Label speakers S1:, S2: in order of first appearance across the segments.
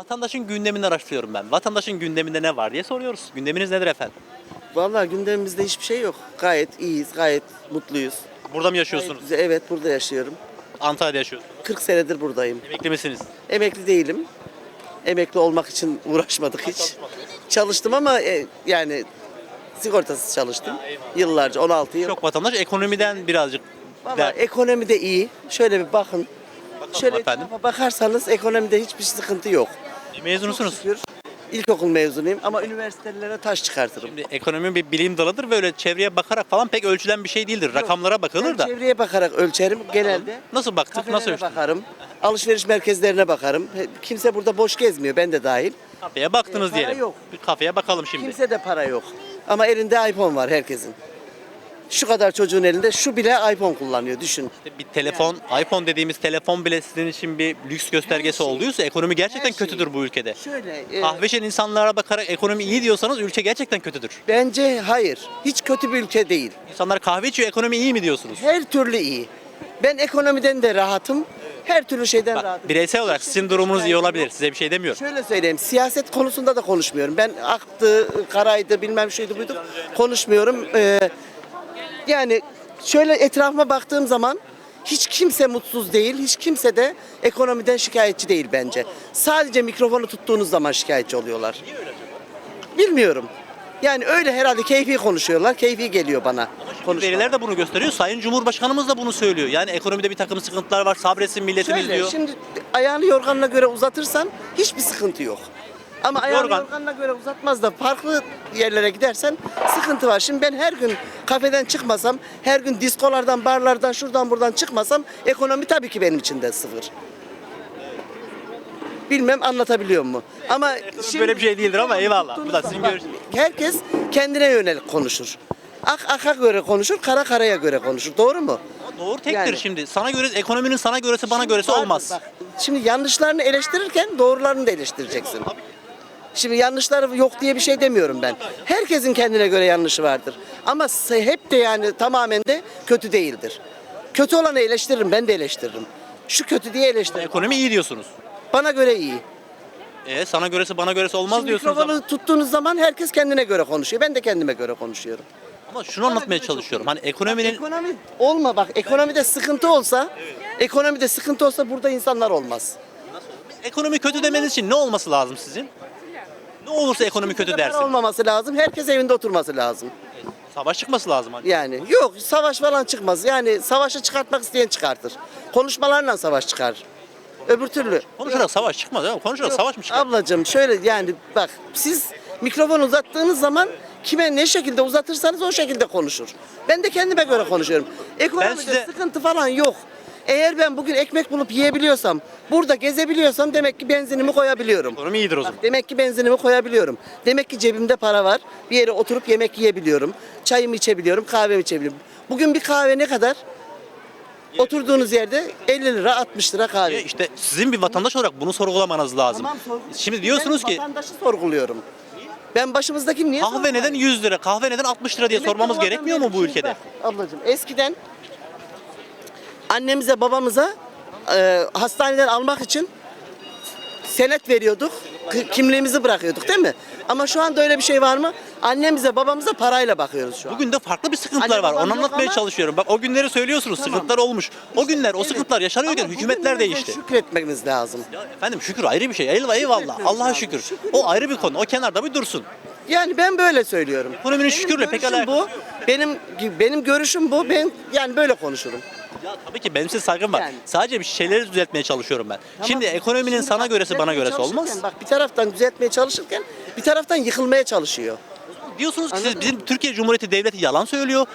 S1: Vatandaşın gündemini araştırıyorum ben. Vatandaşın gündeminde ne var diye soruyoruz. Gündeminiz nedir efendim?
S2: Vallahi gündemimizde hiçbir şey yok. Gayet iyiyiz, gayet mutluyuz.
S1: Burada mı
S2: Gayet
S1: yaşıyorsunuz?
S2: güzel. Evet burada yaşıyorum.
S1: Antalya'da yaşıyorsunuz.
S2: 40 senedir buradayım.
S1: Emekli misiniz?
S2: Emekli değilim. Emekli olmak için uğraşmadık hiç. Çalıştım ama e, yani sigortasız çalıştım. Yıllarca 16 yıl.
S1: Çok vatandaş ekonomiden birazcık
S2: Valla
S1: der.
S2: ekonomi de iyi. Şöyle bir bakın. Şöyle
S1: efendim.
S2: etrafa bakarsanız ekonomide hiçbir sıkıntı yok.
S1: Mezunusunuz.
S2: Şükür. İlkokul mezunuyum ama üniversitelere taş çıkartırım.
S1: Şimdi ekonomi bir bilim dalıdır ve öyle çevreye bakarak falan pek ölçülen bir şey değildir. Rakamlara bakılır
S2: Ben
S1: da.
S2: çevreye bakarak ölçerim genelde.
S1: Nasıl baktık? Nasıl ölçtük?
S2: bakarım. Alışveriş merkezlerine bakarım. Kimse burada boş gezmiyor, ben de dahil.
S1: Kafeye baktınız
S2: E, para
S1: diyelim.
S2: yok.
S1: Bir kafeye bakalım şimdi.
S2: Kimse de para yok. Ama elinde iPhone var herkesin. Şu kadar çocuğun elinde şu bile iPhone kullanıyor düşün.
S1: İşte bir telefon, iPhone dediğimiz telefon bile sizin için bir lüks göstergesi
S2: şey.
S1: olduysa ekonomi gerçekten
S2: Her şey.
S1: kötüdür bu ülkede.
S2: Şöyle e,
S1: insanlara bakarak ekonomi iyi diyorsanız ülke gerçekten kötüdür.
S2: bence hayır. Hiç kötü bir ülke değil.
S1: İnsanlar kahve içiyor, ekonomi iyi mi diyorsunuz?
S2: Her türlü iyi. Ben ekonomiden de rahatım. Her türlü şeyden rahatım.
S1: bireysel olarak sizin durumunuz iyi olabilir. Size bir şey demiyorum.
S2: Şöyle söyleyeyim, siyaset konusunda da konuşmuyorum. Ben aktı, karaydı, bilmem şuydu buydu konuşmuyorum. Ee, yani şöyle etrafıma baktığım zaman hiç kimse mutsuz değil, hiç kimse de ekonomiden şikayetçi değil bence. Sadece mikrofonu tuttuğunuz zaman şikayetçi oluyorlar. Bilmiyorum. Yani öyle herhalde keyfi konuşuyorlar, keyfi geliyor bana. konuşmalar.
S1: Veriler de bunu gösteriyor. Sayın Cumhurbaşkanımız da bunu söylüyor. Yani ekonomide bir takım sıkıntılar var. Sabretsin milletimiz
S2: Şöyle,
S1: diyor.
S2: şimdi ayağını yorganına göre uzatırsan hiçbir sıkıntı yok. Ama ayağını
S1: Yorgan-
S2: yorganına göre uzatmaz da farklı yerlere gidersen sıkıntı var. Şimdi ben her gün kafeden çıkmasam, her gün diskolardan, barlardan, şuradan buradan çıkmasam ekonomi tabii ki benim için de sıfır. Bilmem anlatabiliyor mu? Ama
S1: böyle bir şey değildir ama eyvallah. Bu da sizin görüşünüz.
S2: Herkes kendine yönelik konuşur. Ak aka göre konuşur, kara karaya göre konuşur. Doğru mu?
S1: Doğru tektir
S2: Yani-
S1: şimdi. Sana göre ekonominin sana göresi bana
S2: Şimdi
S1: göresi olmaz.
S2: bak. Şimdi yanlışlarını eleştirirken doğrularını da eleştireceksin. Şimdi yanlışları yok diye bir şey demiyorum ben. Herkesin kendine göre yanlışı vardır. Ama hep de yani tamamen de kötü değildir. Kötü olanı eleştiririm, ben de eleştiririm. Şu kötü diye eleştiririm.
S1: Ekonomi iyi diyorsunuz.
S2: Bana göre iyi.
S1: E sana göresi bana göresi olmaz
S2: Şimdi
S1: diyorsunuz
S2: mikrofonu
S1: ama,
S2: tuttuğunuz zaman herkes kendine göre konuşuyor. Ben de kendime göre konuşuyorum.
S1: ama şunu anlatmaya çalışıyorum. Hani ekonominin
S2: Ekonomi olma bak ekonomide sıkıntı olsa, ekonomide sıkıntı olsa burada insanlar olmaz.
S1: ekonomi kötü demeniz için ne olması lazım sizin? Ne olursa ekonomi kötü dersin.
S2: olmaması lazım. Herkes evinde oturması lazım.
S1: Savaş çıkması lazım hani.
S2: Yani yok savaş falan çıkmaz. Yani savaşı çıkartmak isteyen çıkartır. Konuşmalarla savaş çıkar. Öbür türlü.
S1: Konuşarak savaş çıkmaz mi? Konuşarak savaş mı çıkar?
S2: Ablacığım şöyle yani bak siz mikrofon uzattığınız zaman kime ne şekilde uzatırsanız o şekilde konuşur. Ben de kendime göre konuşuyorum. Ekonomide
S1: size-
S2: sıkıntı falan yok. Eğer ben bugün ekmek bulup yiyebiliyorsam, burada gezebiliyorsam demek ki benzinimi koyabiliyorum.
S1: Ekonomi iyidir o zaman.
S2: Demek ki benzinimi koyabiliyorum. Demek ki cebimde para var. Bir yere oturup yemek yiyebiliyorum. Çayımı içebiliyorum, kahvemi içebiliyorum. Bugün bir kahve ne kadar? Oturduğunuz yerde 50 lira, 60 lira kahve.
S1: İşte sizin bir vatandaş olarak bunu sorgulamanız lazım.
S2: Tamam, sorgu-
S1: Şimdi diyorsunuz
S2: ben
S1: ki
S2: vatandaşı sorguluyorum. Ben başımızdaki niye
S1: kahve neden
S2: sorgulayayım?
S1: 100 lira, kahve neden 60 lira diye
S2: Demek ki
S1: sormamız
S2: bu adam
S1: gerekmiyor mu bu ülkede?
S2: bak Ablacığım eskiden annemize babamıza e, hastaneden almak için senet veriyorduk. Kimliğimizi bırakıyorduk değil mi? Ama şu anda öyle bir şey var mı? Annemize babamıza parayla bakıyoruz şu an.
S1: Bugün de farklı bir sıkıntılar
S2: Anne
S1: var.
S2: babam
S1: Onu
S2: yok
S1: anlatmaya
S2: ama-
S1: çalışıyorum. Bak o günleri söylüyorsunuz.
S2: Tamam.
S1: Sıkıntılar olmuş. O günler, o sıkıntılar yaşanıyorken
S2: Ama
S1: hükümetler
S2: bugünlerde
S1: değişti.
S2: Şükretmemiz lazım.
S1: Ya efendim şükür ayrı bir şey. Eyvallah eyvallah. Allah'a
S2: lazım.
S1: şükür. O ayrı bir konu. O kenarda bir dursun.
S2: Yani ben böyle söylüyorum.
S1: Ekonominin şükürle pek
S2: görüşüm
S1: alakası
S2: bu. Benim benim görüşüm bu. Ben yani böyle konuşurum.
S1: Ya tabii ki benim size saygım var.
S2: Yani.
S1: Sadece bir şeyleri düzeltmeye çalışıyorum ben.
S2: Tamam.
S1: Şimdi ekonominin
S2: Şimdi
S1: sana göresi bana göresi olmaz.
S2: Bak bir taraftan düzeltmeye çalışırken bir taraftan yıkılmaya çalışıyor.
S1: Diyorsunuz ki siz
S2: Anladın
S1: bizim Türkiye Cumhuriyeti devleti yalan söylüyor.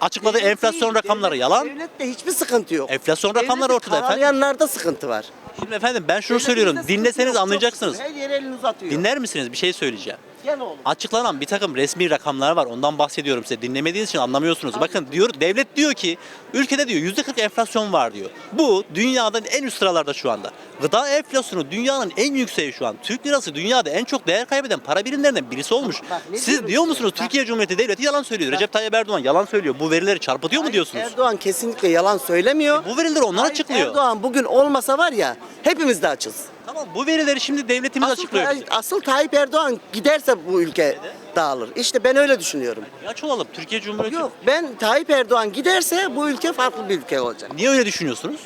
S1: Açıkladığı
S2: Devlet
S1: enflasyon
S2: değil,
S1: rakamları
S2: devlet-
S1: yalan.
S2: Devlette hiçbir sıkıntı yok.
S1: Enflasyon rakamları ortada efendim.
S2: karalayanlarda sıkıntı var.
S1: Şimdi efendim ben şunu
S2: Devletimizde
S1: söylüyorum. Dinleseniz
S2: yok,
S1: anlayacaksınız.
S2: Her yere elini uzatıyor.
S1: Dinler misiniz? Bir şey söyleyeceğim.
S2: Gel oğlum.
S1: Açıklanan bir takım resmi rakamlar var. Ondan bahsediyorum size. Dinlemediğiniz için anlamıyorsunuz. Bakın diyor devlet diyor ki ülkede diyor %40 enflasyon var diyor. Bu dünyanın en üst sıralarda şu anda. Gıda enflasyonu dünyanın en yükseği şu an. Türk lirası dünyada en çok değer kaybeden para birimlerinden birisi olmuş.
S2: bak ne
S1: Siz
S2: diyorum
S1: diyor
S2: size?
S1: musunuz
S2: Bak.
S1: Türkiye Cumhuriyeti devleti yalan söylüyor. Recep Tayyip Erdoğan yalan söylüyor. Bu verileri çarpıtıyor mu
S2: Hayır,
S1: diyorsunuz?
S2: Erdoğan kesinlikle yalan söylemiyor.
S1: Bu verileri onlar
S2: Hayır,
S1: açıklıyor.
S2: Erdoğan bugün olmasa var ya hepimiz de açız.
S1: Tamam bu verileri şimdi devletimiz
S2: Asıl,
S1: açıklıyor
S2: Tay-
S1: bize.
S2: asıl Tayyip Erdoğan giderse bu ülke dağılır. İşte ben öyle düşünüyorum.
S1: Aç olalım Türkiye Cumhuriyeti.
S2: Yok ben Tayyip Erdoğan giderse bu ülke farklı bir ülke olacak.
S1: Niye öyle düşünüyorsunuz?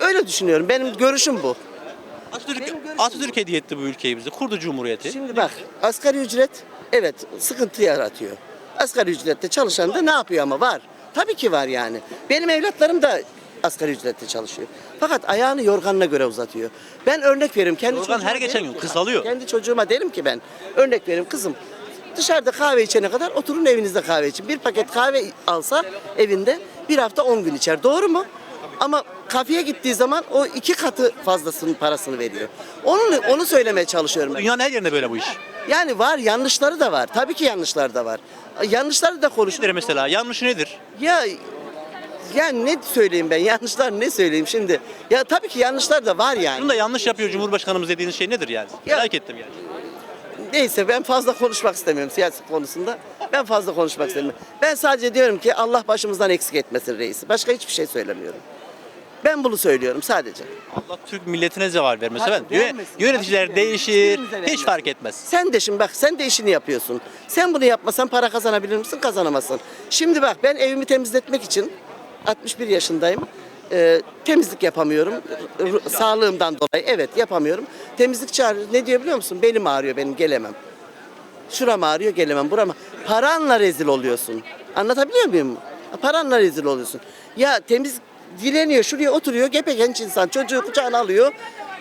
S2: Öyle düşünüyorum. Benim görüşüm bu.
S1: Atatürk, Atatürk hediye etti bu ülkeyi bize. Kurdu Cumhuriyeti.
S2: Şimdi bak asgari ücret evet sıkıntı yaratıyor. Asgari ücrette çalışan da ne yapıyor ama var. Tabii ki var yani. Benim evlatlarım da asgari ücrette çalışıyor. Fakat ayağını yorganına göre uzatıyor. Ben örnek veririm. Kendi
S1: Yorgan her geçen gün kısalıyor.
S2: Kendi çocuğuma derim ki ben örnek veririm kızım dışarıda kahve içene kadar oturun evinizde kahve için. Bir paket kahve alsa evinde bir hafta 10 gün içer. Doğru mu? Ama kafeye gittiği zaman o iki katı fazlasının parasını veriyor. Onu onu söylemeye çalışıyorum ben.
S1: Dünyanın her yerinde böyle bu iş.
S2: Yani var yanlışları da var. Tabii ki yanlışları da var. Yanlışları da konuşulur.
S1: Nedir mesela? Yanlışı nedir?
S2: Ya ya ne söyleyeyim ben? Yanlışlar ne söyleyeyim şimdi? Ya tabii ki yanlışlar da var yani.
S1: Bunu da yanlış yapıyor Cumhurbaşkanımız dediğiniz şey nedir yani?
S2: Ya-
S1: Merak ettim yani.
S2: Neyse ben fazla konuşmak istemiyorum siyaset konusunda. Ben fazla konuşmak istemiyorum. Ben sadece diyorum ki Allah başımızdan eksik etmesin reisi. Başka hiçbir şey söylemiyorum. Ben bunu söylüyorum sadece.
S1: Allah Türk milletine zeval vermesin.
S2: Hayır,
S1: efendim. Yö-
S2: vermesin.
S1: Yöneticiler
S2: Tabii ki
S1: değişir.
S2: hiçbirimize
S1: Hiç fark etmez.
S2: Sen de şimdi bak sen de işini yapıyorsun. Sen bunu yapmasan para kazanabilir misin? Kazanamazsın. Şimdi bak ben evimi temizletmek için 61 yaşındayım. Ee, temizlik yapamıyorum. R- sağlığımdan dolayı evet yapamıyorum. Temizlik çağırıyor. Ne diyor biliyor musun? Belim ağrıyor benim gelemem. Şuram ağrıyor gelemem burama. Paranla rezil oluyorsun. Anlatabiliyor muyum? Paranla rezil oluyorsun. Ya temiz dileniyor şuraya oturuyor gepe genç insan çocuğu kucağına alıyor.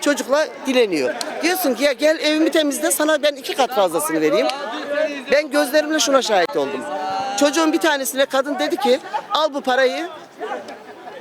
S2: Çocukla dileniyor. Diyorsun ki ya gel evimi temizle sana ben iki kat fazlasını vereyim. Ben gözlerimle şuna şahit oldum. Çocuğun bir tanesine kadın dedi ki al bu parayı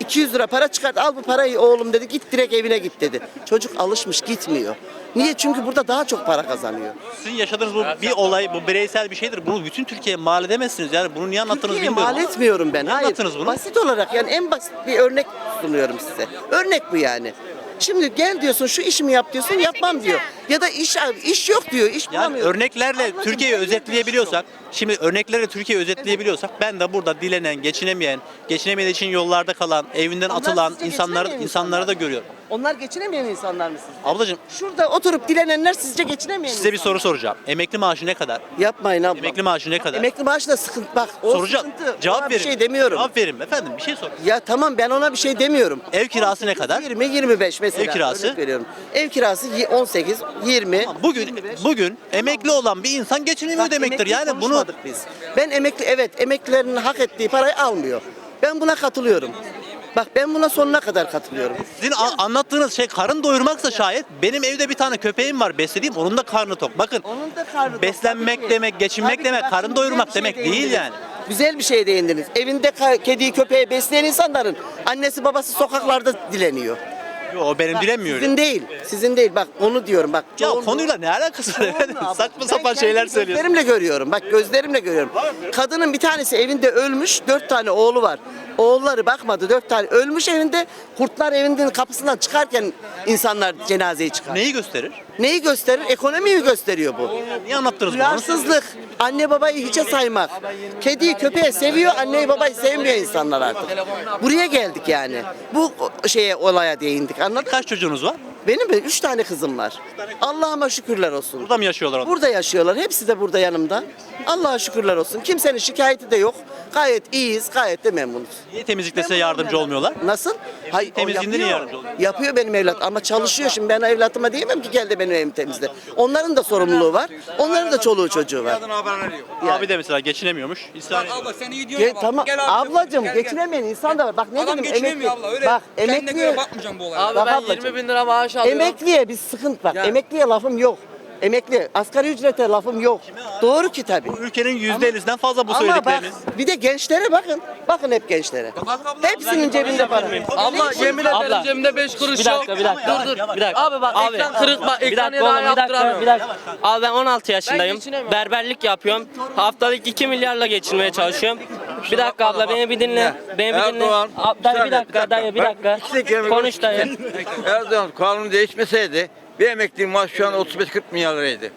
S2: 200 lira para çıkart al bu parayı oğlum dedi git direkt evine git dedi. Çocuk alışmış gitmiyor. Niye? Çünkü burada daha çok para kazanıyor.
S1: Sizin yaşadığınız bu bir olay, bu bireysel bir şeydir. Bunu bütün Türkiye'ye mal edemezsiniz. Yani bunu niye anlattınız
S2: Türkiye'ye
S1: bilmiyorum.
S2: mal etmiyorum ben.
S1: Niye
S2: Hayır.
S1: anlattınız bunu?
S2: Basit olarak yani en basit bir örnek sunuyorum size. Örnek bu yani. Şimdi gel diyorsun şu işimi yap diyorsun yapmam diyor. Ya da iş iş yok diyor. iş
S1: Yani
S2: bulamıyorum.
S1: örneklerle
S2: Ablacığım,
S1: Türkiye'yi
S2: iş
S1: özetleyebiliyorsak, şimdi örneklerle Türkiye'yi özetleyebiliyorsak ben de burada dilenen, geçinemeyen, geçinemediği için yollarda kalan, evinden
S2: Onlar
S1: atılan
S2: sizce
S1: insanlar
S2: geçinemeyen
S1: insanları
S2: insanlar
S1: da
S2: mı?
S1: görüyorum.
S2: Onlar geçinemeyen insanlar mı sizce?
S1: Ablacığım
S2: Şurada oturup dilenenler sizce geçinemeyen
S1: size bir
S2: insanlar
S1: soru soracağım. Emekli maaşı ne kadar?
S2: Yapmayın ablam.
S1: Emekli maaşı ne kadar?
S2: Emekli maaşı da sıkıntı. Bak o
S1: Soracağım.
S2: sıkıntı.
S1: Cevap
S2: Ona
S1: verin.
S2: Bir şey demiyorum.
S1: Cevap verin efendim. Bir şey sor.
S2: Ya tamam ben ona bir şey demiyorum.
S1: Ev kirası ne kadar?
S2: 20 25 mesela.
S1: Ev kirası?
S2: örnek veriyorum. Ev kirası y- 18 20.
S1: Bugün
S2: 25.
S1: bugün emekli olan bir insan geçinemiyor
S2: Bak,
S1: demektir. Yani bunu
S2: konuşmadık biz. Ben emekli evet emeklilerin hak ettiği parayı almıyor. Ben buna katılıyorum. Bak ben buna sonuna kadar katılıyorum.
S1: sizin a- anlattığınız şey karın doyurmaksa şayet benim evde bir tane köpeğim var beslediğim onun da karnı tok. Bakın
S2: Onun da karnı
S1: Beslenmek
S2: Tabii ki.
S1: demek, geçinmek
S2: Tabii ki.
S1: demek,
S2: Bak,
S1: karın
S2: şimdi
S1: doyurmak
S2: bir
S1: demek değil
S2: değindiniz.
S1: yani.
S2: Güzel bir şey değindiniz. Evinde ka- kediyi köpeği besleyen insanların annesi babası sokaklarda dileniyor.
S1: Yo, o benim
S2: Bak,
S1: bilemiyorum.
S2: Sizin değil. Sizin değil. Bak onu diyorum bak.
S1: Ya
S2: çoğunluğu-
S1: konuyla ne alakası var efendim? Saçma
S2: Ben
S1: sapan
S2: kendi
S1: şeyler söylüyorsun.
S2: Gözlerimle görüyorum. Bak gözlerimle görüyorum. Kadının bir tanesi evinde ölmüş. Dört tane oğlu var. Oğulları bakmadı. Dört tane ölmüş evinde. Kurtlar evinin kapısından çıkarken insanlar cenazeyi çıkar.
S1: Neyi gösterir?
S2: Neyi gösterir? Ekonomiyi gösteriyor bu.
S1: Niye anlattınız bunu?
S2: Duyarsızlık. Anne babayı hiçe saymak. Kediyi köpeği seviyor, anneyi babayı sevmiyor insanlar artık. Buraya geldik yani. Bu şeye olaya değindik. Anladın mı?
S1: Kaç çocuğunuz var?
S2: Benim de üç tane kızım var. Allah'ıma şükürler olsun.
S1: Burada mı yaşıyorlar onlar?
S2: Burada yaşıyorlar. Hepsi de burada yanımda. Allah'a şükürler olsun. Kimsenin şikayeti de yok. Gayet iyiyiz, gayet de memnunuz.
S1: Niye temizlikte size yardımcı olmuyorlar?
S2: Nasıl? Hayır, o
S1: temizliğinde niye
S2: yapıyor.
S1: yardımcı oluyor?
S2: Yapıyor benim evlat ama çalışıyor şimdi ben evlatıma diyemem ki gel de benim evimi temizle. Onların da sorumluluğu var. Onların da çoluğu çocuğu var. Yani.
S1: Abi de mesela geçinemiyormuş. İsyan
S3: Abla sen iyi diyorsun
S2: Ge-
S3: ama
S2: tamam
S3: gel abi,
S2: ablacım
S3: gel, gel.
S2: geçinemeyen insan da var. Bak ne
S3: Adam
S2: dedim
S3: geçinemiyor
S2: emekli.
S3: abla öyle
S2: Bak
S3: kendine göre bakmayacağım bu olaya.
S4: Abi
S2: Bak
S4: ben
S2: ablacığım.
S4: 20 bin lira maaş alıyorum.
S2: emekliye bir sıkıntı bak.
S4: Ya.
S2: Emekliye lafım yok. Emekli asgari ücrete lafım yok. Doğru ki tabii.
S1: Bu ülkenin %50'sinden fazla bu
S2: Ama bak
S1: söyledikleriniz.
S2: bir de gençlere bakın. Bakın hep gençlere. Hepsinin cebinde para.
S4: Abla yemin ederim
S5: Abla.
S4: cebimde 5 kuruş
S5: Bir
S4: yok.
S5: dakika, bir dakika.
S4: Dur dur.
S5: Bir dakika.
S4: Abi bak
S5: Abi,
S4: ekran kırık bak.
S5: Bir
S4: Ekranı
S5: dakika oğlum bir dakika
S4: yaptıramıyorum.
S5: bir dakika. Abi ben 16 yaşındayım.
S4: geçinemiyorum.
S5: Berberlik yapıyorum. Haftalık 2 milyarla geçinmeye çalışıyorum. Bir dakika abla beni bir dinle. Beni bir dinle.
S3: Erdoğan,
S5: Ab- Dayı bir dakika dayı bir dakika. Konuş dayı.
S3: Erdoğan kanunu değişmeseydi bir emekli maaş şu an 35-40 milyar liraydı.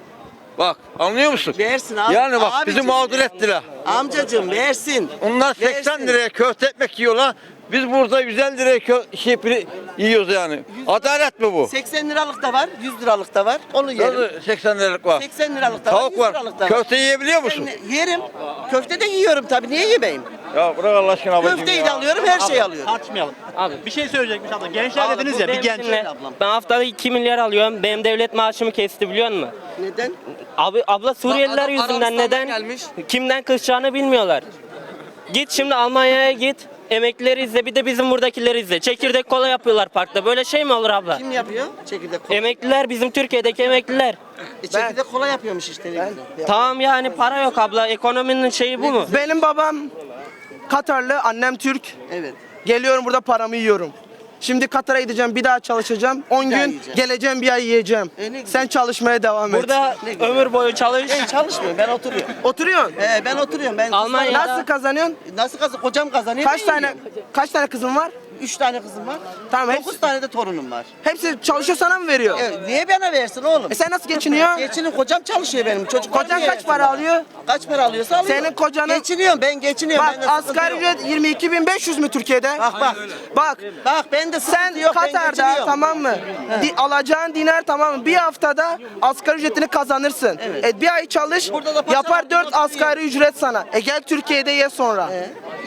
S3: Bak anlıyor musun?
S2: Versin abi.
S3: Yani bak
S2: Abicim.
S3: bizi mağdur ettiler.
S2: Amcacım versin.
S3: Onlar 80
S2: Versin.
S3: liraya köfte ekmek yiyorlar. Biz burada 150 liraya kö- şey yiyoruz yani. Adalet mi bu?
S2: 80 liralık da var, 100 liralık da var. Onu yerim.
S3: Nasıl 80 liralık var?
S2: 80 liralık da var, 100
S3: Tavuk var.
S2: liralık da var.
S3: Köfte yiyebiliyor musun?
S2: Ben yerim. Köfte de yiyorum tabii. Niye yemeyim?
S3: Ya bırak Allah aşkına abicim
S2: Köfteyi
S3: ya.
S2: de alıyorum, her şeyi alıyorum.
S1: Tartışmayalım.
S5: Abi.
S1: Bir şey söyleyecekmiş abla. Gençler
S2: Abi,
S1: dediniz
S2: bu
S1: ya bir
S5: Benim
S1: genç.
S5: dinle. Ben haftada 2 milyar alıyorum. Benim devlet maaşımı kesti biliyor musun?
S2: Neden?
S5: Abi abla Suriyeliler
S4: Adam
S5: yüzünden
S4: Arabistan'dan
S5: neden
S4: gelmiş.
S5: kimden kısacağını bilmiyorlar. Git şimdi Almanya'ya git. Emeklileri izle bir de bizim buradakileri izle. Çekirdek kola yapıyorlar parkta. Böyle şey mi olur abla?
S2: Kim yapıyor? Çekirdek kola.
S5: Emekliler bizim Türkiye'deki emekliler.
S2: E, çekirdek kola yapıyormuş işte. güzel.
S5: Tamam yani para yok abla. Ekonominin şeyi bu mu?
S6: Benim babam Katarlı, annem Türk.
S2: Evet.
S6: Geliyorum burada paramı yiyorum. Şimdi Katar'a gideceğim, bir daha çalışacağım. 10
S2: Bir daha
S6: gün
S2: yiyeceğim.
S6: geleceğim, bir ay yiyeceğim.
S2: E, ne güzel.
S6: Sen çalışmaya devam et.
S5: Burada ömür boyu çalış.
S2: Ben çalışmıyorum, ben oturuyorum.
S6: oturuyorsun.
S2: He, ben oturuyorum. Ben
S5: Almanya-
S6: Nasıl kazanıyorsun?
S2: Nasıl kazan? Kocam kazanıyor.
S6: Kaç
S2: ben
S6: tane
S2: yiyorum.
S6: kaç tane kızın var?
S2: Üç tane kızım var.
S6: Tamam,
S2: Dokuz
S6: hepsi-
S2: tane de torunum var.
S6: Hepsi çalışıyor sana mı veriyor?
S2: E, niye bana versin oğlum?
S6: E sen nasıl geçiniyor?
S2: Geçinin kocam çalışıyor benim. Çocuk
S6: Kocan kaç para alıyor?
S2: Kaç para alıyorsa alıyor.
S6: Senin kocanın-
S2: Geçiniyorum ben geçiniyorum.
S6: Bak
S2: Bende sıkıntı
S6: asgari
S2: yok.
S6: ücret 22.500 mü Türkiye'de?
S2: Bak bak.
S6: Bak
S2: Bak bende sıkıntı
S6: sen
S2: yok. ben
S6: Katar'da
S2: geçiniyorum.
S6: tamam mı? Di, alacağın dinar tamam mı? Bir haftada asgari ücretini kazanırsın.
S2: Evet.
S6: E, bir ay çalış
S2: Burada da paşa var,
S6: yapar
S2: burada
S6: 4
S2: da
S6: asgari ücret sana. E gel Türkiye'de ye sonra.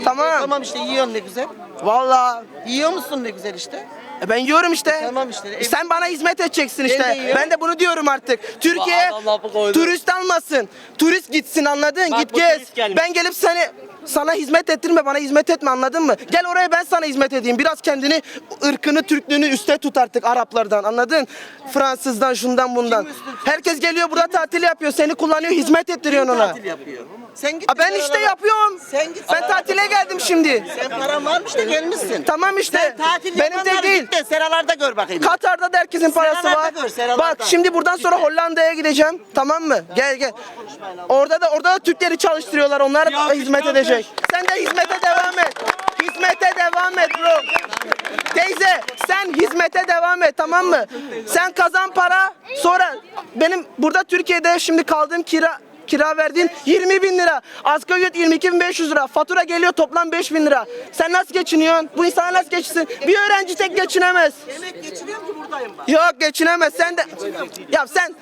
S6: Tamam.
S2: Tamam işte yiyorsun ne güzel.
S6: Vallahi
S2: Yiyor musun ne güzel işte.
S6: e, ben yiyorum işte.
S2: Tamam işte. E,
S6: Sen bana hizmet edeceksin
S2: Ben
S6: işte.
S2: de yiyorum.
S6: Ben de bunu diyorum artık. Türkiye turist almasın. Turist gitsin anladın?
S5: Bak
S6: Git gez. Ben gelip seni sana hizmet ettirme, bana hizmet etme anladın mı? Gel oraya ben sana hizmet edeyim. Biraz kendini, ırkını, Türklüğünü üste tut artık Araplardan anladın? Fransızdan, şundan bundan. Herkes geliyor burada tatil yapıyor. Seni kullanıyor, hizmet ettiriyorsun ona.
S2: tatil yapıyor. Sen git.
S6: Ben işte yapıyorum.
S2: Sen git.
S6: Ben tatile geldim şimdi.
S2: Sen paran varmış da gelmişsin.
S6: Tamam işte.
S2: Sen tatil
S6: Benim de değil.
S2: git de seralarda gör bakayım.
S6: Katar'da da herkesin parası
S2: Seralarda
S6: var.
S2: gör, seralarda.
S6: Bak şimdi buradan sonra Hollanda'ya gideceğim. Tamam mı? Gel gel. Orada da orada da Türkleri çalıştırıyorlar. Onlar da hizmet edecek. Sen de hizmete devam et. Hizmete devam et bro. Teyze sen hizmete devam et tamam mı? Sen kazan para sonra benim burada Türkiye'de şimdi kaldığım kira kira verdiğin 20 bin lira. Asgari ücret 22 bin 500 lira. Fatura geliyor toplam 5 bin lira. Sen nasıl geçiniyorsun? Bu insan nasıl geçsin? Bir öğrenci tek geçinemez.
S2: Yemek geçiriyorum ki buradayım bak.
S6: Yok geçinemez. Sen de ya sen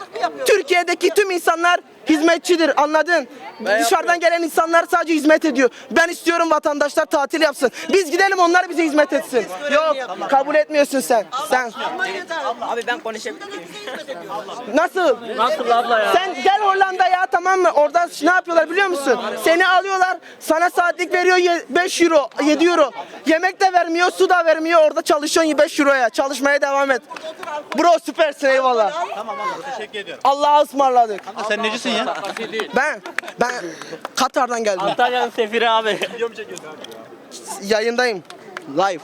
S6: Türkiye'deki tüm insanlar hizmetçidir anladın? Dışarıdan gelen insanlar sadece hizmet ediyor. Ben istiyorum vatandaşlar tatil yapsın. Biz gidelim onlar bize hizmet etsin. Yok kabul etmiyorsun sen. Sen
S5: Abi ben konuşabilirim.
S6: nasıl?
S5: Nasıl abla ya?
S6: Sen gel Hollanda'ya tamam mı? Orada ne yapıyorlar biliyor musun? Seni alıyorlar, sana saatlik veriyor ye- 5 euro, 7 euro. Yemek de vermiyor, su da vermiyor. Orada çalışıyorsun 5 euroya. Çalışmaya devam et. Bro süpersin eyvallah.
S1: Tamam abla teşekkür ediyorum.
S6: Allah'a ısmarladık.
S1: Abla sen necisin ya?
S6: Ben ben Katar'dan geldim.
S5: Antalya'nın sefiri abi.
S6: Yayındayım. Live.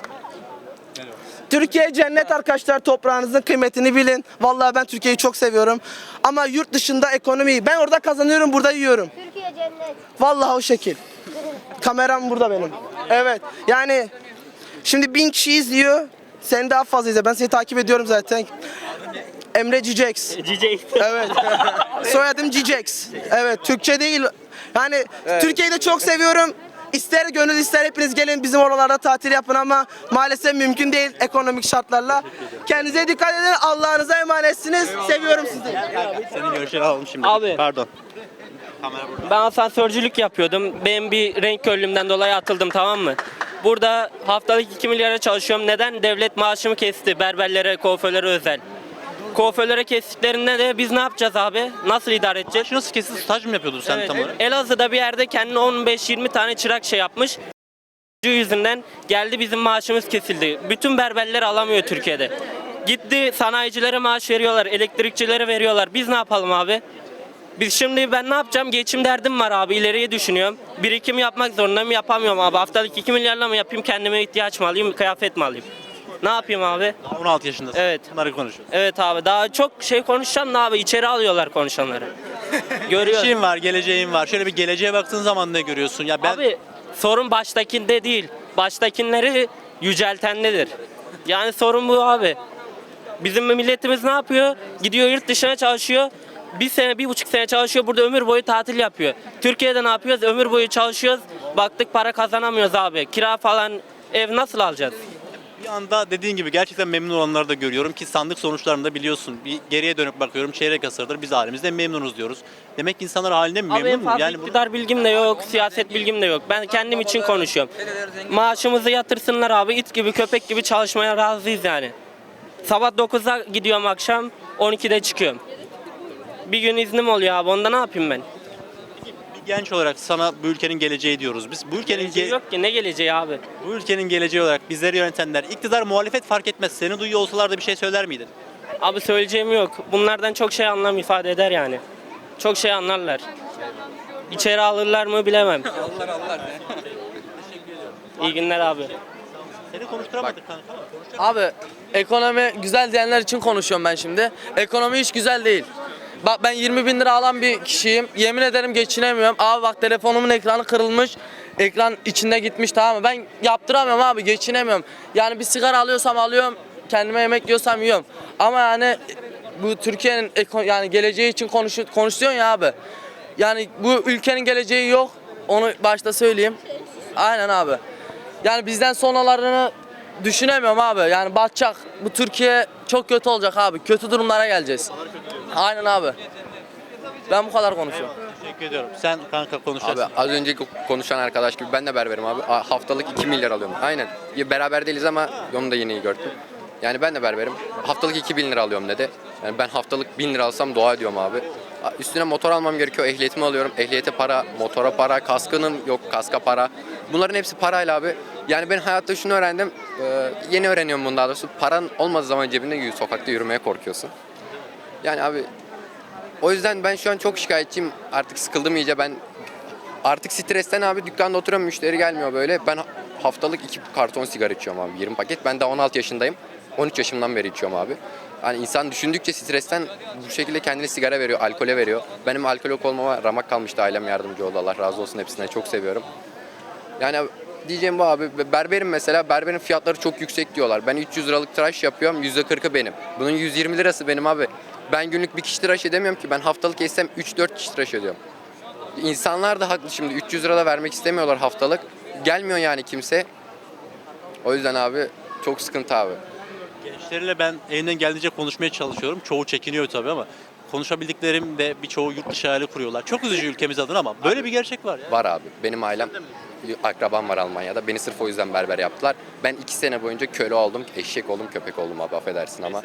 S6: Türkiye cennet arkadaşlar toprağınızın kıymetini bilin. Vallahi ben Türkiye'yi çok seviyorum. Ama yurt dışında ekonomiyi ben orada kazanıyorum burada yiyorum.
S7: Türkiye cennet.
S6: Vallahi o şekil. Kameram burada benim. Evet. Yani şimdi bin kişi izliyor. Seni daha fazla izle. Ben seni takip ediyorum zaten. Emre Cicex.
S5: Cice.
S6: Evet. Soyadım Cicex. Evet. Türkçe değil. Yani Türkiye'yi de çok seviyorum. İster gönül ister hepiniz gelin bizim oralarda tatil yapın ama maalesef mümkün değil ekonomik şartlarla. Kendinize dikkat edin. Allah'ınıza emanetsiniz. Seviyorum sizi.
S1: Senin görüşleri alalım şimdi.
S5: Abi.
S1: Pardon.
S5: Ben asansörcülük yapıyordum. Benim bir renk körlüğümden dolayı atıldım tamam mı? Burada haftalık 2 milyara çalışıyorum. Neden? Devlet maaşımı kesti. Berberlere, kuaförlere özel. Kuaförlere kestiklerinde de biz ne yapacağız abi? Nasıl idare edeceğiz?
S1: Nasıl kesin staj mı yapıyordun sen
S5: Evet,
S1: tam olarak?
S5: Elazığ'da bir yerde kendine 15-20 tane çırak şey yapmış. yüzünden geldi bizim maaşımız kesildi. Bütün berberler alamıyor Türkiye'de. Gitti sanayicilere maaş veriyorlar, elektrikçilere veriyorlar. Biz ne yapalım abi? Biz şimdi ben ne yapacağım? Geçim derdim var abi. ileriye düşünüyorum. Birikim yapmak zorundayım. Yapamıyorum abi. Haftalık 2 milyarla mı yapayım? Kendime ihtiyaç mı alayım? Kıyafet mi alayım? Ne yapayım abi?
S1: 16 yaşındasın.
S5: Evet.
S1: Bunları konuşuyoruz.
S5: Evet abi. Daha çok şey konuşacağım da abi. içeri alıyorlar konuşanları. Görüyoruz.
S1: Geleceğin var, geleceğin var. Şöyle bir geleceğe baktığın zaman ne görüyorsun? Ya ben
S5: Abi sorun baştakinde değil. Baştakileri yüceltendedir. Yani sorun bu abi. Bizim milletimiz ne yapıyor? Gidiyor yurt dışına çalışıyor. Bir sene, bir buçuk sene çalışıyor. Burada ömür boyu tatil yapıyor. Türkiye'de ne yapıyoruz? Ömür boyu çalışıyoruz. Baktık para kazanamıyoruz abi. Kira falan Ev nasıl alacağız?
S1: Bir anda dediğin gibi gerçekten memnun olanları da görüyorum ki sandık sonuçlarında biliyorsun bir geriye dönüp bakıyorum çeyrek asırdır biz halimizde memnunuz diyoruz. Demek ki insanlar halinde mi
S5: Abi en
S1: memnun mu?
S5: fazla
S1: Yani bu
S5: iktidar bilgim de yok, siyaset bilgim de yok. Ben kendim için konuşuyorum. Maaşımızı yatırsınlar abi, it gibi köpek gibi çalışmaya razıyız yani. Sabah 9'da gidiyorum akşam 12'de çıkıyorum. Bir gün iznim oluyor abi, onda ne yapayım ben?
S1: Genç olarak sana bu ülkenin geleceği diyoruz biz. Bu ülkenin
S5: Geleceği
S1: ge-
S5: yok ki ne geleceği abi?
S1: bu ülkenin geleceği olarak bizleri yönetenler iktidar muhalefet fark etmez. Seni duyuyor olsalar da bir şey söyler miydin?
S5: Abi söyleyeceğim yok. Bunlardan çok şey anlam ifade eder yani. Çok şey anlarlar. İçeri alırlar mı bilemem.
S7: Allah Allah.
S5: İyi günler abi.
S1: Seni konuşturamadık kanka.
S4: Abi ekonomi güzel diyenler için konuşuyorum ben şimdi. Ekonomi hiç güzel değil. Bak ben 20 bin lira alan bir kişiyim. Yemin ederim geçinemiyorum. Abi bak telefonumun ekranı kırılmış. Ekran içinde gitmiş tamam mı? Ben yaptıramıyorum abi geçinemiyorum. Yani bir sigara alıyorsam alıyorum. Kendime yemek yiyorsam yiyorum. Ama yani bu Türkiye'nin yani geleceği için konuş konuşuyorsun ya abi. Yani bu ülkenin geleceği yok. Onu başta söyleyeyim. Aynen abi. Yani bizden sonralarını düşünemiyorum abi. Yani batacak. Bu Türkiye çok kötü olacak abi. Kötü durumlara geleceğiz. Aynen abi. Ben bu kadar konuşuyorum.
S1: Teşekkür ediyorum. Sen kanka konuşacaksın.
S8: Abi az önceki konuşan arkadaş gibi ben de berberim abi. A- Haftalık 2 milyar alıyorum. Aynen. Ya Beraber değiliz ama onu da yeni iyi gördüm. Yani ben de berberim. Haftalık 2000 lira alıyorum dedi. Yani ben haftalık 1000 lira alsam dua ediyorum abi. A- Üstüne motor almam gerekiyor. Ehliyetimi alıyorum. Ehliyete para, motora para, kaskının yok kaska para. Bunların hepsi parayla abi. Yani ben hayatta şunu öğrendim. Ee, yeni öğreniyorum bunu daha doğrusu. Paran olmadığı zaman cebinde yürü- sokakta yürümeye korkuyorsun. Yani abi o yüzden ben şu an çok şikayetçiyim. Artık sıkıldım iyice. Ben Artık stresten abi dükkanda oturuyorum müşteri gelmiyor böyle. Ben haftalık iki karton sigara içiyorum abi 20 paket. Ben daha 16 yaşındayım. 13 yaşımdan beri içiyorum abi. Hani insan düşündükçe stresten bu şekilde kendine sigara veriyor, alkole veriyor. Benim alkolik olmama ramak kalmıştı ailem yardımcı oldu. Allah razı olsun hepsine çok seviyorum. Yani diyeceğim bu abi. Berberim mesela. Berberin fiyatları çok yüksek diyorlar. Ben 300 liralık tıraş yapıyorum. %40'ı benim. Bunun 120 lirası benim abi. Ben günlük bir kişi tıraş edemiyorum ki. Ben haftalık etsem 3-4 kişi tıraş ediyorum. İnsanlar da haklı şimdi 300 lira da vermek istemiyorlar haftalık. Gelmiyor yani kimse. O yüzden abi çok sıkıntı abi.
S1: Gençlerle ben elimden geldiğince konuşmaya çalışıyorum. Çoğu çekiniyor tabii ama konuşabildiklerim de birçoğu yurt dışı hayali kuruyorlar. Çok üzücü ülkemiz adına ama böyle bir gerçek var ya.
S8: Var abi. Benim ailem akrabam var Almanya'da. Beni sırf o yüzden berber yaptılar. Ben iki sene boyunca köle oldum, eşek oldum, köpek oldum abi affedersin ama.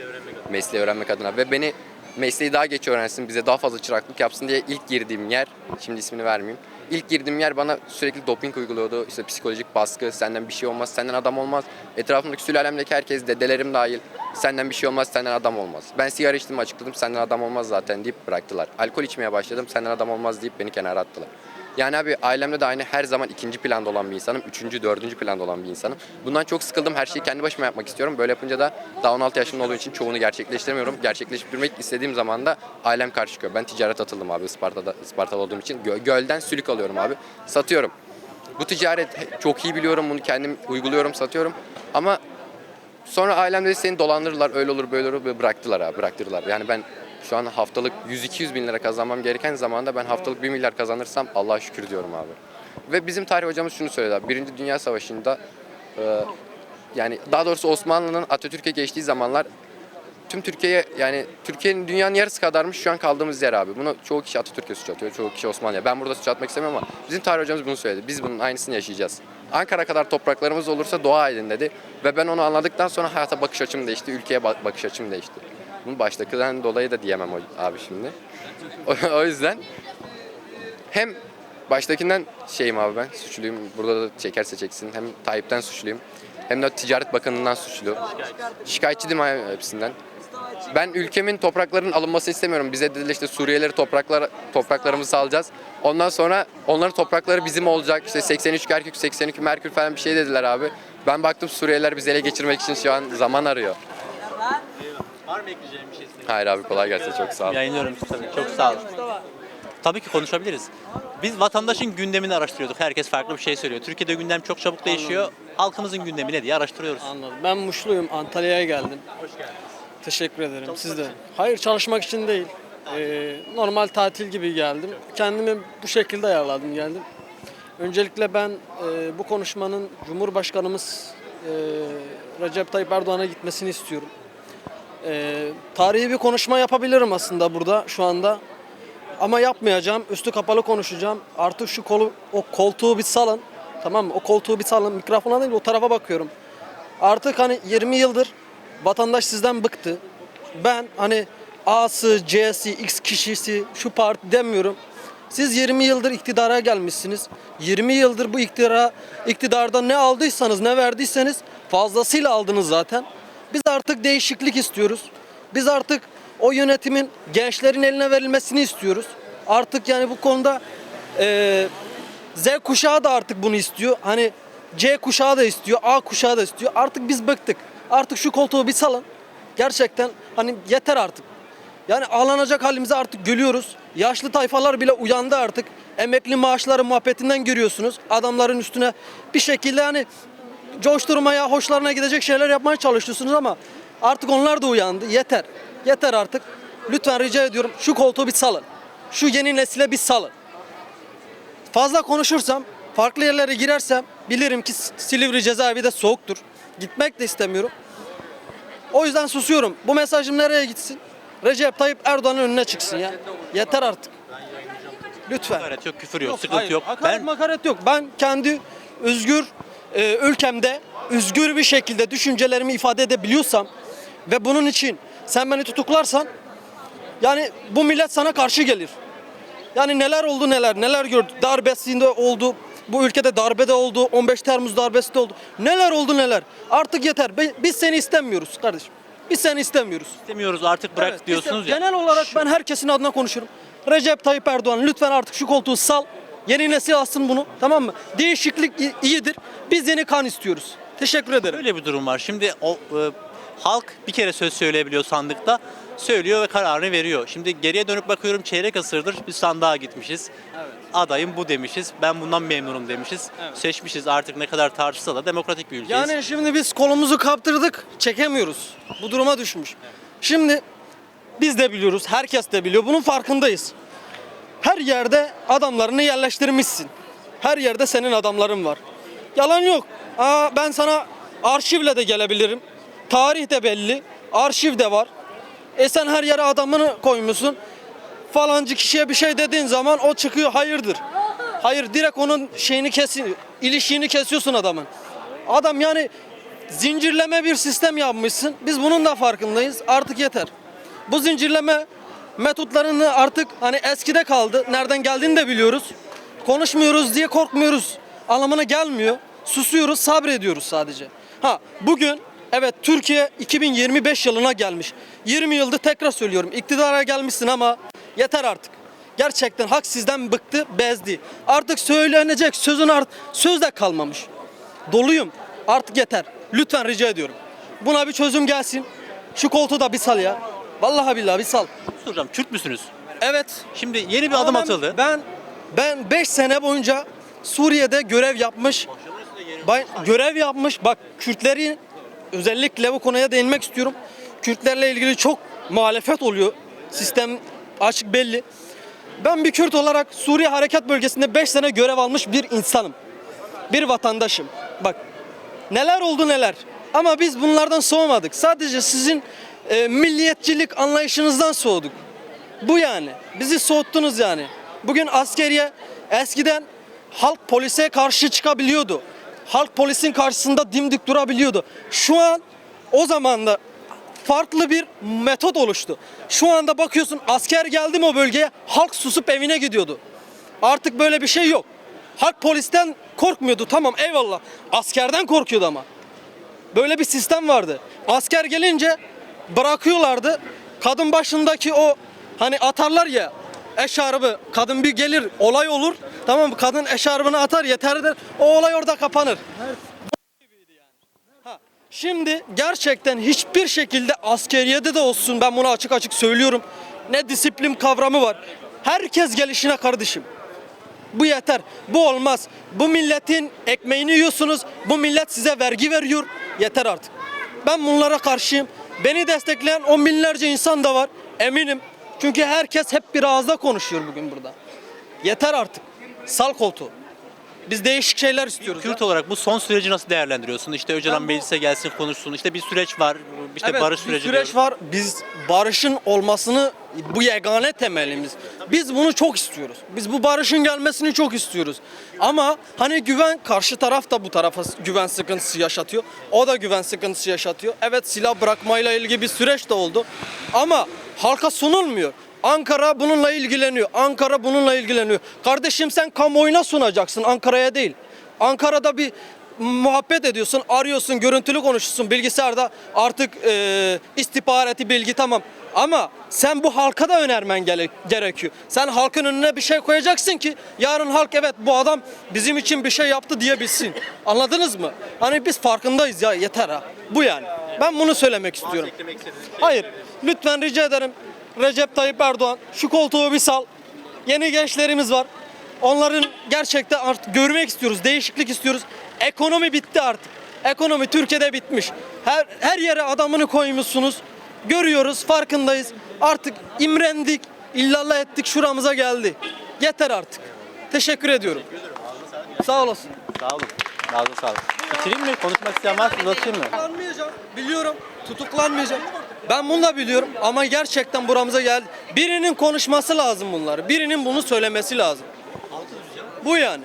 S8: Mesleği öğrenmek adına. Ve beni mesleği daha geç öğrensin, bize daha fazla çıraklık yapsın diye ilk girdiğim yer, şimdi ismini vermeyeyim. İlk girdiğim yer bana sürekli doping uyguluyordu. İşte psikolojik baskı, senden bir şey olmaz, senden adam olmaz. Etrafımdaki sülalemdeki herkes, dedelerim dahil, senden bir şey olmaz, senden adam olmaz. Ben sigara içtim açıkladım, senden adam olmaz zaten deyip bıraktılar. Alkol içmeye başladım, senden adam olmaz deyip beni kenara attılar. Yani abi ailemde de aynı her zaman ikinci planda olan bir insanım. Üçüncü, dördüncü planda olan bir insanım. Bundan çok sıkıldım. Her şeyi kendi başıma yapmak istiyorum. Böyle yapınca da daha 16 yaşımda olduğu için çoğunu gerçekleştiremiyorum. Gerçekleştirmek istediğim zaman da ailem karşı çıkıyor. Ben ticaret atıldım abi Isparta'da, Ispartalı olduğum için. Gö- gölden sülük alıyorum abi. Satıyorum. Bu ticaret çok iyi biliyorum. Bunu kendim uyguluyorum, satıyorum. Ama Sonra ailem dedi seni dolandırırlar, öyle olur böyle olur bıraktılar abi, bıraktırdılar. Yani ben şu an haftalık 100-200 bin lira kazanmam gereken zamanda ben haftalık 1 milyar kazanırsam Allah'a şükür diyorum abi. Ve bizim tarih hocamız şunu söyledi abi, Birinci Dünya Savaşı'nda e, yani daha doğrusu Osmanlı'nın Atatürk'e geçtiği zamanlar tüm Türkiye'ye yani Türkiye'nin dünyanın yarısı kadarmış şu an kaldığımız yer abi. Bunu çoğu kişi Atatürk'e suç atıyor, çoğu kişi Osmanlı'ya. Ben burada suç atmak istemiyorum ama bizim tarih hocamız bunu söyledi. Biz bunun aynısını yaşayacağız. Ankara kadar topraklarımız olursa dua edin dedi. Ve ben onu anladıktan sonra hayata bakış açım değişti, ülkeye ba- bakış açım değişti. Bunu baştakinden dolayı da diyemem abi şimdi. O, yüzden hem baştakinden şeyim abi ben suçluyum. Burada da çekerse çeksin. Hem Tayyip'ten suçluyum. Hem de Ticaret Bakanı'ndan suçlu. Şikayetçiydim abi hepsinden. Ben ülkemin topraklarının alınmasını istemiyorum. Bize dediler işte Suriyelileri topraklar topraklarımızı alacağız. Ondan sonra onların toprakları bizim olacak. İşte 83 Kerkük, 82 Merkür falan bir şey dediler abi. Ben baktım Suriyeliler bizi ele geçirmek için şu an zaman arıyor.
S1: Var mı ekleyeceğim bir şey?
S8: Hayır abi kolay gelsin çok sağ ol.
S1: Yayınlıyorum tabii. Çok sağ olun. Tabii ki konuşabiliriz. Biz vatandaşın gündemini araştırıyorduk. Herkes farklı bir şey söylüyor. Türkiye'de gündem çok çabuk değişiyor. Halkımızın gündemi ne diye araştırıyoruz.
S9: Anladım. Ben Muşluyum. Antalya'ya geldim. Hoş geldin. Teşekkür ederim. Siz de. Hayır çalışmak için değil. Ee, normal tatil gibi geldim. Kendimi bu şekilde ayarladım geldim. Öncelikle ben e, bu konuşmanın Cumhurbaşkanımız Recep Tayyip Erdoğan'a gitmesini istiyorum. Ee, tarihi bir konuşma yapabilirim aslında burada şu anda. Ama yapmayacağım. Üstü kapalı konuşacağım. Artık şu kolu, o koltuğu bir salın. Tamam mı? O koltuğu bir salın. Mikrofona değil o tarafa bakıyorum. Artık hani 20 yıldır vatandaş sizden bıktı. Ben hani A'sı, C'si, X kişisi, şu parti demiyorum. Siz 20 yıldır iktidara gelmişsiniz. 20 yıldır bu iktidara, iktidarda ne aldıysanız, ne verdiyseniz fazlasıyla aldınız zaten. Biz artık değişiklik istiyoruz. Biz artık o yönetimin gençlerin eline verilmesini istiyoruz. Artık yani bu konuda eee Z kuşağı da artık bunu istiyor. Hani C kuşağı da istiyor, A kuşağı da istiyor. Artık biz bıktık. Artık şu koltuğu bir salın. Gerçekten hani yeter artık. Yani ağlanacak halimize artık gülüyoruz. Yaşlı tayfalar bile uyandı artık. Emekli maaşları muhabbetinden görüyorsunuz. Adamların üstüne bir şekilde hani coşturmaya, hoşlarına gidecek şeyler yapmaya çalışıyorsunuz ama artık onlar da uyandı. Yeter. Yeter artık. Lütfen rica ediyorum şu koltuğu bir salın. Şu yeni nesile bir salın. Fazla konuşursam, farklı yerlere girersem bilirim ki Silivri cezaevi de soğuktur. Gitmek de istemiyorum. O yüzden susuyorum. Bu mesajım nereye gitsin? Recep Tayyip Erdoğan'ın önüne çıksın ya. Yeter artık. Lütfen.
S1: Hakaret yok, küfür yok, sıkıntı
S9: hayır.
S1: yok.
S9: Hakaret
S1: Ben
S9: makaret yok. Ben kendi özgür e, ülkemde özgür bir şekilde düşüncelerimi ifade edebiliyorsam ve bunun için sen beni tutuklarsan yani bu millet sana karşı gelir. Yani neler oldu neler, neler gördük. Darbesinde oldu, bu ülkede darbede oldu, 15 Temmuz darbesi de oldu. Neler oldu neler. Artık yeter. Biz seni istemiyoruz kardeşim. Biz seni istemiyoruz.
S1: istemiyoruz artık bırak
S9: Evet,
S1: diyorsunuz ya.
S9: Genel olarak ben herkesin adına konuşurum. Recep Tayyip Erdoğan lütfen artık şu koltuğu sal. Yeni nesil alsın bunu tamam mı? Değişiklik iyidir. Biz yeni kan istiyoruz. Teşekkür ederim.
S1: Öyle bir durum var. Şimdi o e, halk bir kere söz söyleyebiliyor sandıkta. Söylüyor ve kararını veriyor. Şimdi geriye dönüp bakıyorum çeyrek asırdır biz sandığa gitmişiz. Adayım bu demişiz. Ben bundan memnunum demişiz. Seçmişiz artık ne kadar tartışsa da demokratik bir ülkeyiz.
S9: Yani şimdi biz kolumuzu kaptırdık, çekemiyoruz. Bu duruma düşmüş. Şimdi biz de biliyoruz, herkes de biliyor. Bunun farkındayız. Her yerde adamlarını yerleştirmişsin. Her yerde senin adamların var. Yalan yok. Aa, ben sana arşivle de gelebilirim. Tarih de belli. Arşiv de var. E sen her yere adamını koymuşsun. Falancı kişiye bir şey dediğin zaman o çıkıyor hayırdır. Hayır direkt onun şeyini kesin, ilişiğini kesiyorsun adamın. Adam yani zincirleme bir sistem yapmışsın. Biz bunun da farkındayız. Artık yeter. Bu zincirleme metotlarını artık hani eskide kaldı. Nereden geldiğini de biliyoruz. Konuşmuyoruz diye korkmuyoruz. Anlamına gelmiyor. Susuyoruz, sabrediyoruz sadece. Ha bugün evet Türkiye 2025 yılına gelmiş. 20 yıldır tekrar söylüyorum. iktidara gelmişsin ama yeter artık. Gerçekten hak sizden bıktı, bezdi. Artık söylenecek sözün art söz de kalmamış. Doluyum. Artık yeter. Lütfen rica ediyorum. Buna bir çözüm gelsin. Şu koltuğu da bir sal ya. Vallahi billahi bir sal.
S1: Soracağım Kürt müsünüz?
S9: Evet.
S1: Şimdi yeni bir
S9: Ama
S1: adım
S9: ben-
S1: atıldı.
S9: Ben ben 5 sene boyunca Suriye'de görev yapmış. Ben görev yapmış. Bak Kürtlerin özellikle bu konuya değinmek istiyorum. Kürtlerle ilgili çok muhalefet oluyor. Sistem açık belli. Ben bir Kürt olarak Suriye Harekat Bölgesi'nde 5 sene görev almış bir insanım. Bir vatandaşım. Bak neler oldu neler. Ama biz bunlardan soğumadık. Sadece sizin e, milliyetçilik anlayışınızdan soğuduk. Bu yani. Bizi soğuttunuz yani. Bugün askeriye eskiden halk polise karşı çıkabiliyordu. Halk polisin karşısında dimdik durabiliyordu. Şu an o zaman da farklı bir metot oluştu. Şu anda bakıyorsun asker geldi mi o bölgeye halk susup evine gidiyordu. Artık böyle bir şey yok. Halk polisten korkmuyordu tamam eyvallah. Askerden korkuyordu ama. Böyle bir sistem vardı. Asker gelince bırakıyorlardı. Kadın başındaki o hani atarlar ya eşarbı kadın bir gelir olay olur tamam mı kadın eşarbını atar yeter der o olay orada kapanır. Şimdi gerçekten hiçbir şekilde askeriyede de olsun ben bunu açık açık söylüyorum. Ne disiplin kavramı var. Herkes gelişine kardeşim. Bu yeter. Bu olmaz. Bu milletin ekmeğini yiyorsunuz. Bu millet size vergi veriyor. Yeter artık. Ben bunlara karşıyım. Beni destekleyen on binlerce insan da var. Eminim. Çünkü herkes hep bir ağızda konuşuyor bugün burada. Yeter artık. Sal koltuğu. Biz değişik şeyler istiyoruz. ya.
S1: Kürt olarak bu son süreci nasıl değerlendiriyorsun? İşte Öcalan
S9: bu-
S1: meclise gelsin konuşsun. İşte bir süreç var. İşte
S9: Evet,
S1: barış
S9: bir
S1: süreci
S9: süreç
S1: diyoruz.
S9: var. Biz barışın olmasını bu yegane temelimiz. Biz bunu çok istiyoruz. Biz bu barışın gelmesini çok istiyoruz. Ama hani güven karşı taraf da bu tarafa güven sıkıntısı yaşatıyor. O da güven sıkıntısı yaşatıyor. Evet silah bırakmayla ilgili bir süreç de oldu. Ama halka sunulmuyor. Ankara bununla ilgileniyor. Ankara bununla ilgileniyor. Kardeşim sen kamuoyuna sunacaksın Ankara'ya değil. Ankara'da bir muhabbet ediyorsun, arıyorsun, görüntülü konuşuyorsun bilgisayarda artık e, istihbarati bilgi tamam. Ama sen bu halka da önermen gere- gerekiyor. Sen halkın önüne bir şey koyacaksın ki yarın halk evet bu adam bizim için bir şey yaptı diyebilsin. Anladınız mı? Hani biz farkındayız ya yeter ha. Bu yani. Ben bunu söylemek istiyorum. Hayır. Lütfen rica ederim. Recep Tayyip Erdoğan şu koltuğu bir sal. Yeni gençlerimiz var. Onların gerçekten artık görmek istiyoruz. Değişiklik istiyoruz. Ekonomi bitti artık. Ekonomi Türkiye'de bitmiş. Her her yere adamını koymuşsunuz. Görüyoruz, farkındayız. Artık imrendik, illallah ettik, şuramıza geldi. Yeter artık. Teşekkür ediyorum. Sağ olasın.
S1: Sağ olun. Ağzına sağlık. Bitireyim mi? Konuşmak isteyen varsa uzatayım mı?
S9: Tutuklanmayacağım. Biliyorum. Tutuklanmayacağım. Ben bunu da biliyorum ama gerçekten buramıza geldi. Birinin konuşması lazım bunları. Birinin bunu söylemesi lazım. Bu yani.